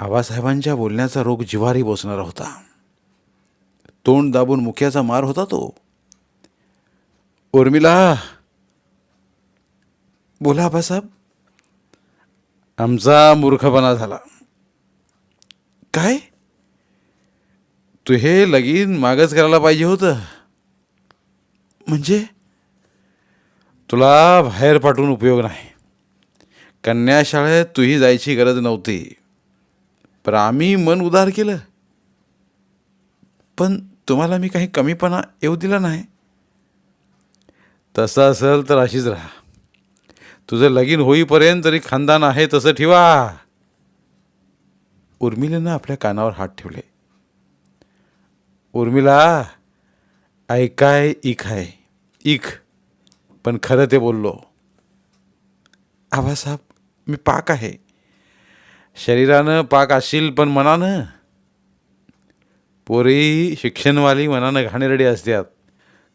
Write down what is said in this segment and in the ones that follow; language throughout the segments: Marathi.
आबासाहेबांच्या बोलण्याचा रोग जिवारी बसणारा होता. तोंड दाबून मुख्याचा मार होता तो. उर्मिला! बोला आबासाहेब. आमचा मूर्खपणा झाला. काय? तू हे लगीन मागच करायला पाहिजे होतं. म्हणजे? तुला बाहेर पाठवून उपयोग नाही. कन्याशाळेत तुही जायची गरज नव्हती. पण आम्ही मन उदार केलं. पण तुम्हाला मी काही कमीपणा येऊ दिला नाही. तसं असेल तर अशीच राहा. तुझं लगीन होईपर्यंत तरी खानदान आहे तसं ठेवा. उर्मिलेनं आपल्या कानावर हात ठेवले. उर्मिला ऐकाय इक आहे इक पण खरं ते बोललो. आबासाहेब मी पाक आहे. शरीरानं पाक असशील पण मनानं? पोरी शिक्षणवाली मनानं घाणेरडी असतात.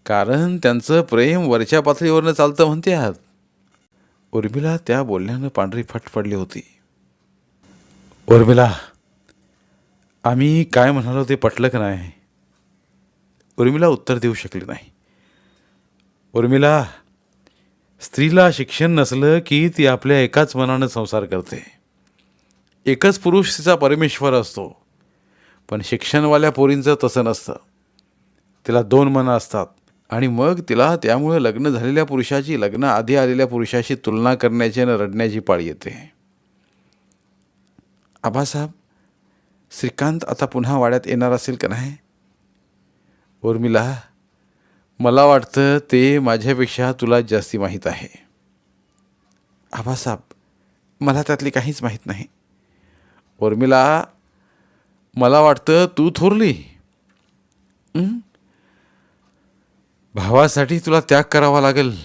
कारण त्यांचं प्रेम वरच्या पातळीवरनं चालतं म्हणतात. उर्मिला त्या बोलण्यानं पांढरी फट पडली होती. उर्मिला आम्ही काय म्हणालो ते पटलं का नाही? उर्मिला उत्तर देऊ शकली नाही. उर्मिला स्त्रीला शिक्षण नसलं की ती आपल्या एकाच मनानं संसार करते. एकच पुरुष तिचा परमेश्वर असतो पण शिक्षणवाल्या पोरींचं तसं नसतं. तिला दोन मनं असतात आणि मग तिला त्यामुळे लग्न झालेल्या पुरुषाची लग्न आधी आलेल्या पुरुषाशी तुलना करण्याची आणि रडण्याची पाळी येते. आबासाहेब श्रीकांत आता पुन्हा वाड्यात येणार असेल का नाही? उर्मिला मला वाटतं ते माझ्यापेक्षा तुला जास्ती माहीत आहे. आबासाहेब मला त्यातली काहीच माहीत नाही. उर्मिला मला वाटतं तू थोरली. भावासाठी तुला त्याग करावा लागेल.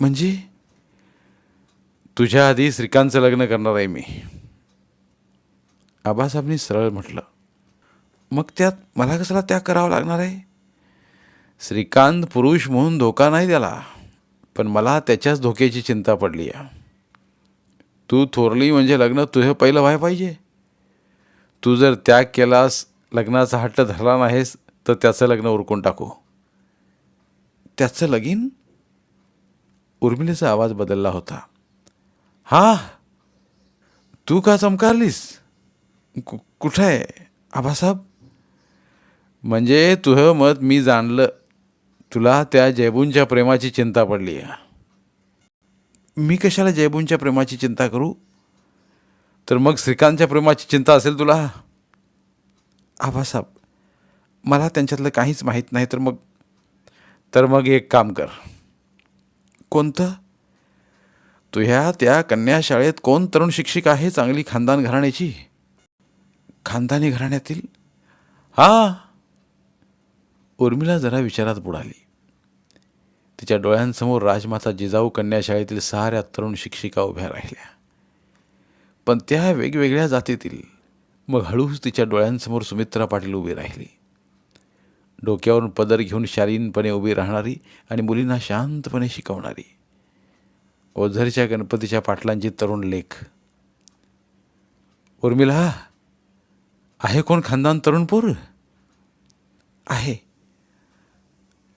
म्हणजे? तुझ्या आधी श्रीकांतचं लग्न करणार आहे मी. आबासाहेबनी सरळ म्हटलं मग त्यात मला कशाला त्याग करावा लागणार आहे? श्रीकांत पुरुष म्हणून धोका नाही त्याला पण मला त्याच्याच धोक्याची चिंता पडली आहे. तू थोरली म्हणजे लग्न तुझं पहिलं व्हाय पाहिजे. तू जर त्याग केलास लग्नाचा हट्ट धरला नाहीस तर त्याचं लग्न उरकून टाकू. त्याचं लगीन? उर्मिलेचा आवाज बदलला होता. हा तू का चमकारलीस? कु कुठं आहे? आबासाहेब? म्हणजे तुझं मत मी जाणलं. तुला त्या जयबूंच्या प्रेमाची चिंता पडली आहे मी कशाला जयबूंच्या प्रेमाची चिंता करू? तर मग श्रीकांतच्या प्रेमाची चिंता असेल तुला? आबासाहेब मला त्यांच्यातलं काहीच माहीत नाही तर मग तर मग एक काम कर. कोणतं? तुझ्या त्या कन्याशाळेत कोण तरुण शिक्षिका आहे चांगली खानदान घराण्याची? खानदानी घराण्यातील? हां. उर्मिला जरा विचारात बुडाली. तिच्या डोळ्यांसमोर राजमाता जिजाऊ कन्याशाळेतील साऱ्या तरुण शिक्षिका उभ्या राहिल्या. पण त्या वेगवेगळ्या जातीतील मग हळूच तिच्या डोळ्यांसमोर सुमित्रा पाटील उभी राहिली. डोक्यावरून पदर घेऊन शालीनपणे उभी राहणारी आणि मुलींना शांतपणे शिकवणारी. ओझरच्या गणपतीच्या पाटलांची तरुण लेख. उर्मिला आहे कोण खानदान तरुण पोर? आहे.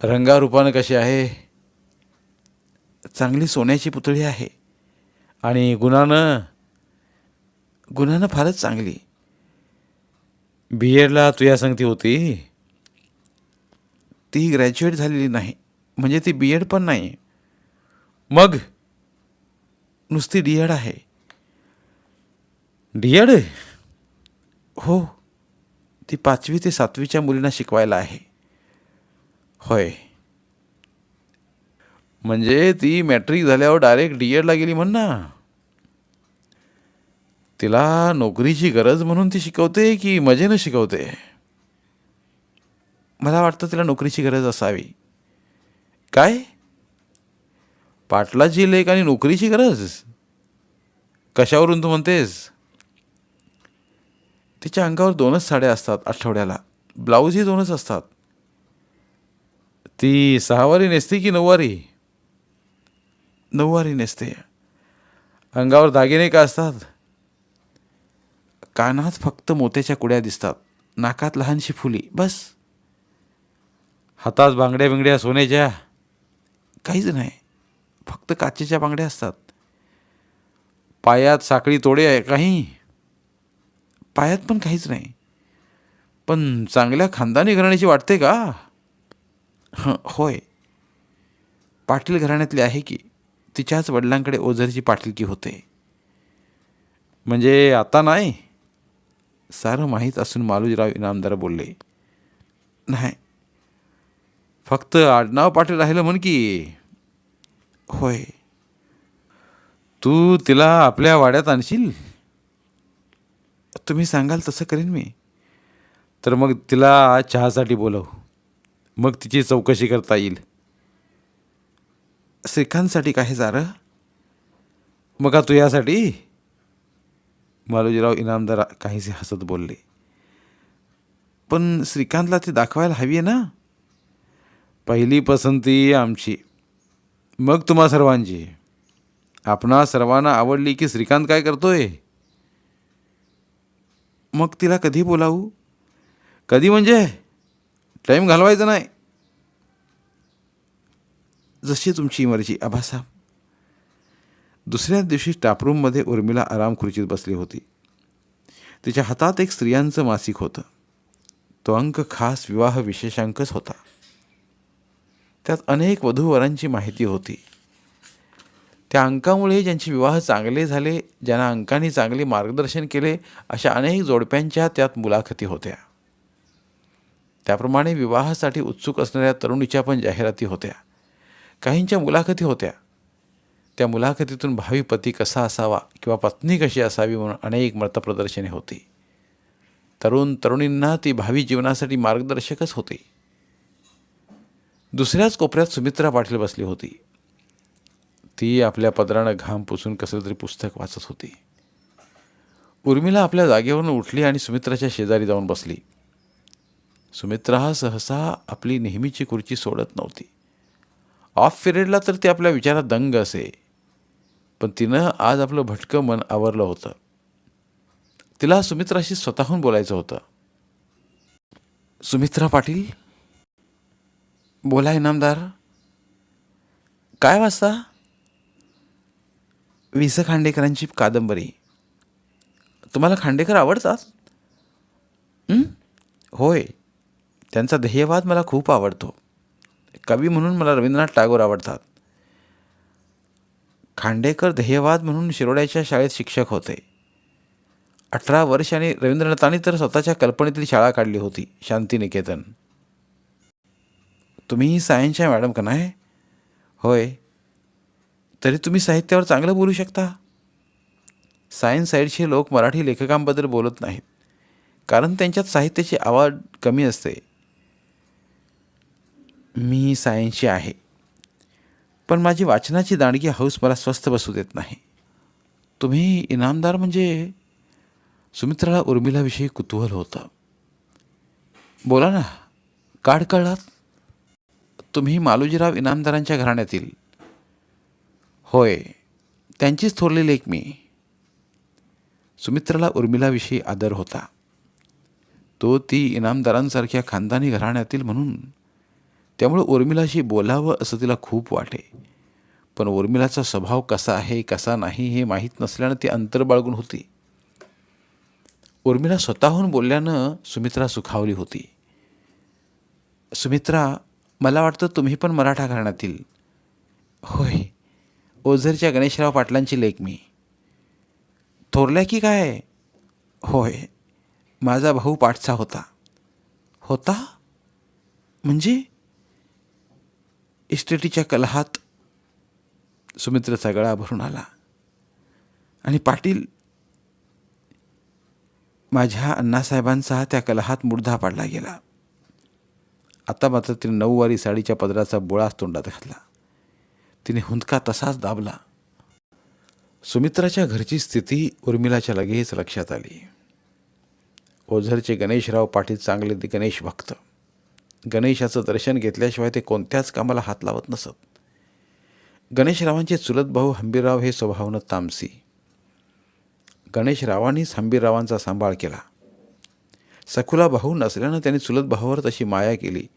रंगारूपानं कशी आहे? चांगली सोन्याची पुतळी आहे. आणि गुणानं? गुणानं फारच चांगली. बी एडला तुझ्या संगती होती? ती ग्रॅज्युएट झालेली नाही. म्हणजे ती बी एड पण नाही. मग? नुसती डी एड आहे. डी एड हो. ती पाचवी ते सातवीच्या मुलींना शिकवायला आहे. होय. म्हणजे ती मॅट्रिक झाल्यावर डायरेक्ट डी एडला गेली म्हण ना. तिला नोकरीची गरज म्हणून ती शिकवते की मजेनं शिकवते? मला वाटतं तिला नोकरीची गरज असावी. काय? पाटलाची लेख आणि नोकरीची गरज? कशावरून तू म्हणतेस? तिच्या अंगावर दोनच साड्या असतात आठवड्याला. ब्लाऊजही दोनच असतात. ती सहावारी नेसते की नऊवारी? नऊवारी नेसते. अंगावर दागिने का असतात? कानात फक्त मोत्याच्या कुड्या दिसतात. नाकात लहानशी फुली. बस. हातात बांगड्या बिंगड्या सोन्याच्या. काहीच नाही. फक्त काचेच्या बांगड्या असतात. पायात साखळी तोडे आहे. काही. पायात पण काहीच नाही. पण चांगल्या खानदानी घराण्याची वाटते का? हं, होय. पाटील घराण्यातली आहे की. तिच्याच वडिलांकडे ओझरची पाटीलकी होते. म्हणजे आता नाही? सारं माहीत असून मालोजीराव इनामदार बोलले नाही. फक्त आडनाव पाटील राहिलं म्हण की. होय. तू तिला आपल्या वाड्यात आणशील? तुम्ही सांगाल तसं करीन मी. तर मग तिला चहासाठी बोलव. मग तिची चौकशी करता येईल. श्रीकांतसाठी काय सारं? मग का तू यासाठी? मालोजीराव इनामदार काहीसे हसत बोलले. पण श्रीकांतला ती दाखवायला हवी आहे ना? पहिली पसंती आमची. मग तुम्हा सर्वांची. आपणा सर्वांना आवडली की श्रीकांत काय करतोय? मग तिला कधी बोलावू? कधी म्हणजे? टाईम घालवायचा नाही. जशी तुमची मर्जी. आबासाहेब दुसऱ्या दिवशी स्टाफरूममध्ये उर्मिला आराम खुर्चीत बसली होती. तिच्या हातात एक स्त्रियांचं मासिक होतं. तो अंक खास विवाह विशेषांकच होता. त्यात अनेक वधूवरांची माहिती होती. त्या अंकामुळे ज्यांचे विवाह चांगले झाले ज्यांना अंकांनी चांगले मार्गदर्शन केले अशा अनेक जोडप्यांच्या त्यात मुलाखती होत्या. त्याप्रमाणे विवाहासाठी उत्सुक असणाऱ्या तरुणीच्या पण जाहिराती होत्या. काहींच्या मुलाखती होत्या. त्या मुलाखतीतून भावी पती कसा असावा किंवा पत्नी कशी असावी म्हणून अनेक मतप्रदर्शने होती. तरुण तरुणींना ती भावी जीवनासाठी मार्गदर्शकच होती. दुसऱ्याच कोपऱ्यात सुमित्रा पाटील बसली होती. ती आपल्या पदरानं घाम पुसून कसलं तरी पुस्तक वाचत होती. उर्मिला आपल्या जागेवरून उठली आणि सुमित्राच्या शेजारी जाऊन बसली. सुमित्रा सहसा आपली नेहमीची खुर्ची सोडत नव्हती. ऑफ पिरियडला तर ती आपल्या विचारात दंग असे. पण तिनं आज आपलं भटकं मन आवरलं होतं. तिला सुमित्राशी स्वतःहून बोलायचं होतं. सुमित्रा पाटील? बोला इनामदार. काय वाचता वि स खांडेकरांची कादंबरी. तुम्हाला खांडेकर आवडतात? होय. त्यांचा ध्येयवाद मला खूप आवडतो. कवी म्हणून मला रवींद्रनाथ टागोर आवडतात. खांडेकर ध्येयवाद म्हणून शिरोड्याच्या शाळेत शिक्षक होते. अठरा वर्षांनी रवींद्रनाथांनी तर स्वतःच्या कल्पनेतील शाळा काढली होती शांतिनिकेतन. तुम्ही सायन्सच्या मॅडम का नाही? होय. तरी तुम्ही साहित्यावर चांगलं बोलू शकता. सायन्स साईडचे लोक मराठी लेखकांबद्दल बोलत नाहीत. कारण त्यांच्यात साहित्याची आवड कमी असते. मी सायन्सची आहे. पण माझी वाचनाची दांडगी हौस मला स्वस्थ बसू देत नाही. तुम्ही इनामदार म्हणजे सुमित्राला उर्मिलाविषयी कुतूहल होतं. बोला ना काढ कळलात? तुम्ही मालोजीराव इनामदारांच्या घराण्यातील. होय त्यांचीच थोरली लेख मी. सुमित्राला उर्मिलाविषयी आदर होता. तो ती इनामदारांसारख्या खानदानी घराण्यातील म्हणून त्यामुळे उर्मिलाशी बोलावं असं तिला खूप वाटे. पण उर्मिलाचा स्वभाव कसा आहे कसा नाही हे माहीत नसल्यानं ती अंतर बाळगून होती. उर्मिला स्वतःहून बोलल्यानं सुमित्रा सुखावली होती. सुमित्रा मला वाटतं तुम्ही पण मराठा घराण्यातील. होय ओझरच्या गणेशराव पाटलांची लेख मी. थोरल्या की काय? होय माझा भाऊ पाठचा होता. होता? म्हणजे? इस्टेटीच्या कलहात सुमित्राचा गळा भरून आला. आणि पाटील माझ्या अण्णासाहेबांचा त्या कलहात मुर्धा पाडला गेला. आता मात्र तिने नऊवारी साडीच्या पदराचा बोळाच तोंडात घातला. तिने हुंदका तसाच दाबला. सुमित्राच्या घरची स्थिती उर्मिलाच्या लगेच लक्षात आली. ओझरचे गणेशराव पाटील चांगले ते गणेश भक्त. गणेशाचं दर्शन घेतल्याशिवाय ते कोणत्याच कामाला हात लावत नसत. गणेशरावांचे चुलत भाऊ हंबीरराव हे स्वभावनं तामसी. गणेशरावांनीच हंबीररावांचा सांभाळ केला. सखुला भाऊ नसल्यानं त्यांनी चुलत भावावर तशी माया केली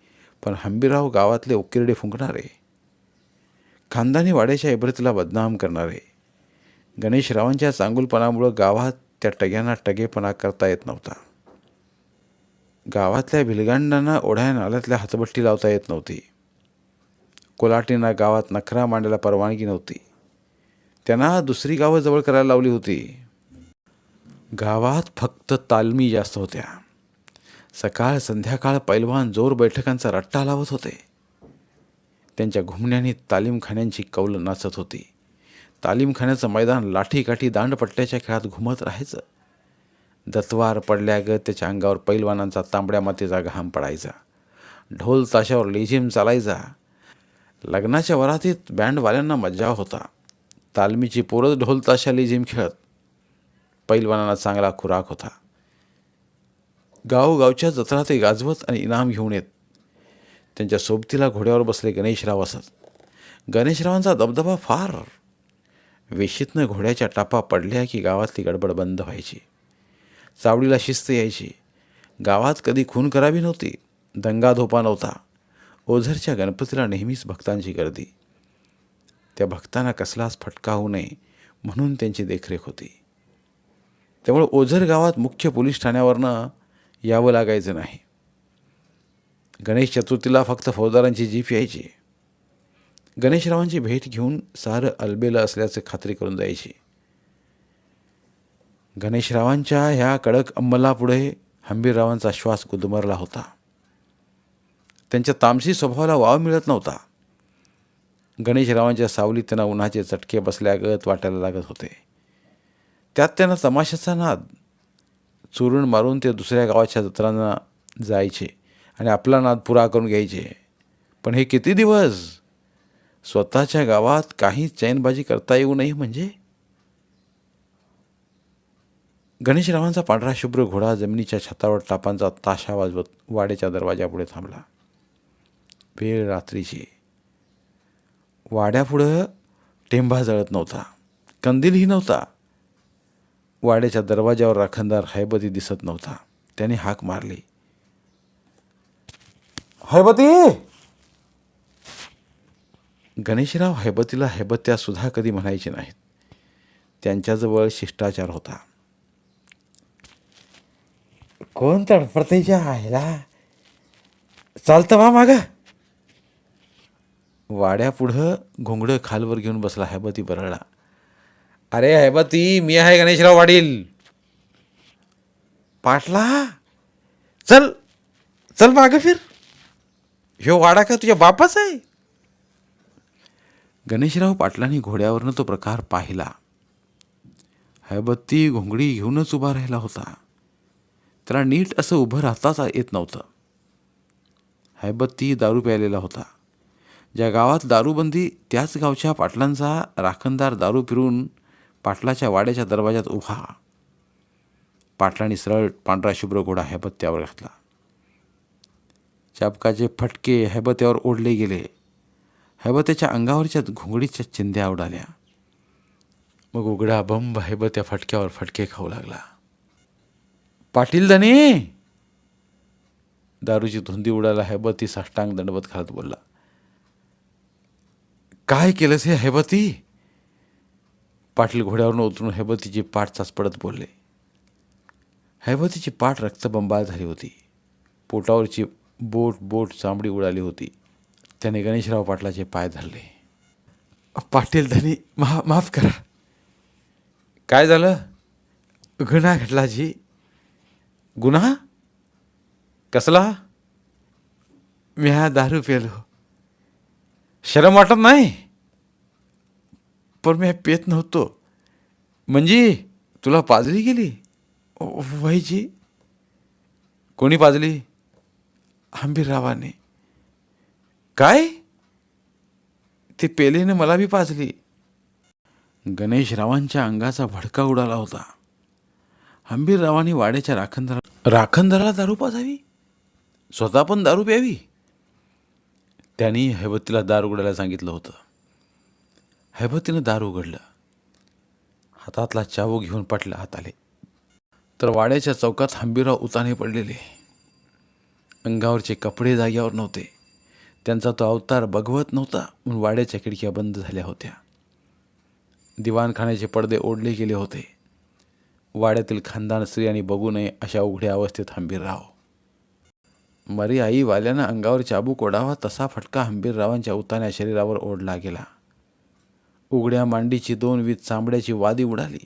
पण हंबीरराव गावातले उकिरडे फुंकणारे. खानदानी वाड्याच्या इब्रतीला बदनाम करणारे. गणेशरावांच्या चांगुलपणामुळं गावात त्या टग्यांना टगेपणा करता येत नव्हता. गावातल्या भिलगांडांना ओढ्या नाल्यातल्या हातबट्टी लावता येत नव्हती. कोलाटींना गावात नखरा मांडायला परवानगी नव्हती. त्यांना दुसरी गावं जवळ करायला लावली होती. गावात फक्त तालमी जास्त होत्या. सकाळ संध्याकाळ पैलवान जोर बैठकांचा रट्टा लावत होते. त्यांच्या घुमण्याने तालीमखान्यांची कौल नाचत होती. तालीमखान्याचं मैदान लाठीकाठी दांडपट्ट्याच्या खेळात घुमत राहायचं. दत्वार पडल्यागत त्याच्या अंगावर पैलवानांचा तांबड्या मातीचा घाम पडायचा. ढोल ताशावर लेझिम चालायचा. लग्नाच्या वरातीत बँडवाल्यांना मज्जा होता. तालमीची पोरं ढोल ताशा लेझिम खेळत. पैलवानांना चांगला खुराक होता. गावगावच्या जत्रा ते गाजवत आणि इनाम घेऊन येत. त्यांच्या सोबतीला घोड्यावर बसले गणेशराव असत. गणेशरावांचा दबदबा फार. वेशीतनं घोड्याच्या टापा पडल्या की गावातली गडबड बंद व्हायची. चावडीला शिस्त यायची. गावात कधी खून करावी नव्हती दंगाधोपा नव्हता. ओझरच्या गणपतीला नेहमीच भक्तांची गर्दी. त्या भक्तांना कसलाच फटका होऊ नये म्हणून त्यांची देखरेख होती. त्यामुळे ओझर गावात मुख्य पोलीस ठाण्यावरनं यावं लागायचं नाही. गणेश चतुर्थीला फक्त फौजदारांची जीप यायची. गणेशरावांची भेट घेऊन सारं अलबेलं असल्याचं खात्री करून जायची गणेशरावांच्या ह्या कडक अंमलापुढे हंबीररावांचा श्वास गुदमरला होता. त्यांच्या तामसी स्वभावाला वाव मिळत नव्हता. गणेशरावांच्या सावलीत त्यांना उन्हाचे चटके बसल्यागत वाटायला लागत होते. त्यात त्यांना तमाशाचा नाद. चुरून मारून ते दुसऱ्या गावाच्या जत्रांना जायचे आणि आपला नाद पुरा करून घ्यायचे. पण हे किती दिवस? स्वतःच्या गावात काही चैनबाजी करता येऊ नये म्हणजे? गणेशरावांचा पांढरा शुभ्र घोडा जमिनीच्या छतावर टापांचा ताशा वाजवत वाड्याच्या दरवाजापुढे थांबला. वेळ रात्रीची. वाड्यापुढं टेंभा जळत नव्हता. कंदीलही नव्हता. वाड्याच्या दरवाजावर राखणदार हैबती दिसत नव्हता. त्याने हाक मारली. हैबती! गणेशराव हैबतीला हैबत्या सुद्धा कधी म्हणायचे नाहीत. त्यांच्याजवळ शिष्टाचार होता. कोण तडफडतेच्या आहेला चालतं वा माग. वाड्यापुढं घोंगडं खालवर घेऊन बसला हैबती बरळला. अरे हैबती मी आहे गणेशराव वाडील. पाटला चल चल मागं फिर. ह्यो वाडा का तुझ्या बापाच आहे? गणेशराव पाटलांनी घोड्यावरनं तो प्रकार पाहिला. हैबत्ती घोंगडी घेऊनच उभा राहिला होता. त्याला नीट असं उभं राहताच येत नव्हतं. हैबत्ती दारू प्यायलेला होता. ज्या गावात दारूबंदी त्याच गावच्या पाटलांचा राखणदार दारू पिरून पाटलाच्या वाड्याच्या दरवाजात उभा. पाटलांनी सरळ पांढरा शुभ्र घोडा हैबत्त्यावर घातला. चापकाचे फटके हैबत्यावर ओढले गेले. हैबत्याच्या अंगावरच्या घोंगडीच्या चिंध्या उडाल्या. मग उघडा बंब हैबत्या फटक्यावर फटके खाऊ लागला. पाटील दारूची धुंदी उडाला हैबती साष्टांग दंडवत घालत बोलला. काय केलंस हे हैबती? पाटील घोड्यावरून उतरून हैबतीची पाठ चाचपडत बोलले. हैबतीची पाठ रक्तबंबाळ झाली होती. पोटावरची बोट बोट चांबडी उडाली होती. त्याने गणेशराव पाटलाचे पाय धरले. पाटील धनी मा माफ करा. काय झालं? गुन्हा घडला जी गुन्हा कसला? मी हा दारू पेलो. शरम वाटत नाही? पण मी पेत नव्हतो. म्हणजे? तुला पाजली गेली? वहीची कोणी पाजली? हंबीररावाने काय? ते पेलेने मला बी पाजली. गणेशरावांच्या अंगाचा भडका उडाला होता. हंबीररावांनी वाड्याच्या राखणदारा राखणदाराला दारू पाजावी? स्वतः पण दारू प्यावी? त्यांनी हैबतीला दार उघडायला सांगितलं होतं. हैबतीनं दार उघडलं. हातातला चावू घेऊन पाटला हात आले. तर वाड्याच्या चौकात हंबीरराव उताने पडलेले. अंगावरचे कपडे जाग्यावर नव्हते. त्यांचा तो अवतार बघवत नव्हता म्हणून वाड्याच्या खिडक्या बंद झाल्या होत्या. दिवाणखान्याचे पडदे ओढले गेले होते. वाड्यातील खानदान स्त्रियांनी बघू नये अशा उघड्या अवस्थेत हंबीरराव. मरी आई वाल्यानं अंगावर चाबूक ओढावा तसा फटका हंबीररावांच्या उतान्या शरीरावर ओढला गेला. उघड्या मांडीची दोन वीज चांबड्याची वादी उडाली.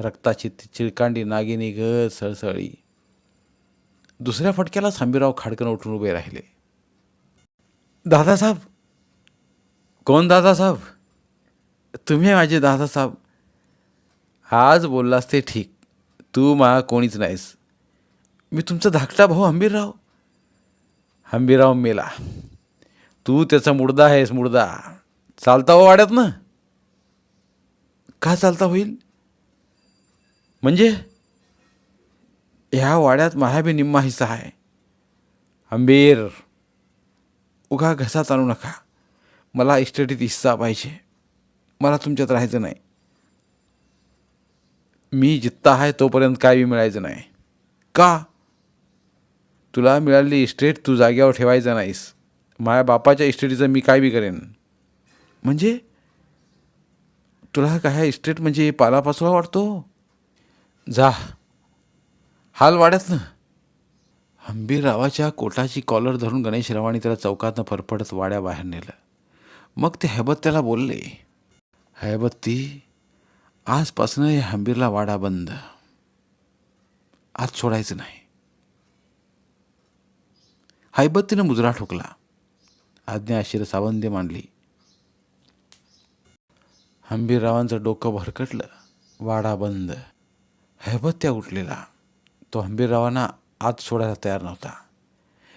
रक्ताची चिळकांडी नागिनी ग सळसळी दुसऱ्या फटक्यालाच हंबीरराव खाडकन उठून उभे राहिले. दादासाहेब! कोण दादासाहेब? तुम्ही माझे दादासाहेब. आज बोललास ते ठीक. तू मा कोणीच नाहीस. मी तुमचा धाकटा भाऊ हंबीरराव. हंबीरराव मेला. तू त्याचा मुडदा आहेस मुडदा. चालता हो वाड्यात ना. का चालता होईल? म्हणजे? ह्या वाड्यात माझा बी निम्मा हिस्सा आहे. हंबीर उगा घसा चालू नका. मला इस्टेटीत हिस्सा पाहिजे. मला तुमच्यात राहायचं नाही. मी जित्ता आहे तोपर्यंत काय बी मिळायचं नाही. का? तुला मिळालेली इस्टेट तू जाग्यावर ठेवायचं नाहीस. माझ्या बापाच्या इस्टेटीचं मी काय बी करेन. म्हणजे? तुला काय इस्टेट म्हणजे पालापाचोळा वाटतो? जा. हाल वाड्यात ना. हंबीररावाच्या कोटाची कॉलर धरून गणेशरावांनी त्याला चौकातनं फरफडत वाड्या बाहेर नेलं. मग ते हैबत त्याला बोलले हैबत्ती आजपासनं या हंबीरला वाडा बंद. आज सोडायचं नाही. हैबत्तीनं मुजरा ठोकला. आज्ञा शिर सावंदे मांडली. हंबीररावांचं डोकं भरकटलं. वाडा बंद. हैबत्त्या उठलेला. तो हंबीररावांना आत सोडायला तयार नव्हता.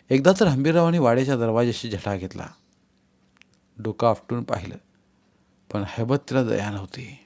एकदा तर हंबीररावांनी वाड्याच्या दरवाज्याशी झटा घेतला. डोकं आपटून पाहिलं. पण हैबत्तीला दया नव्हती.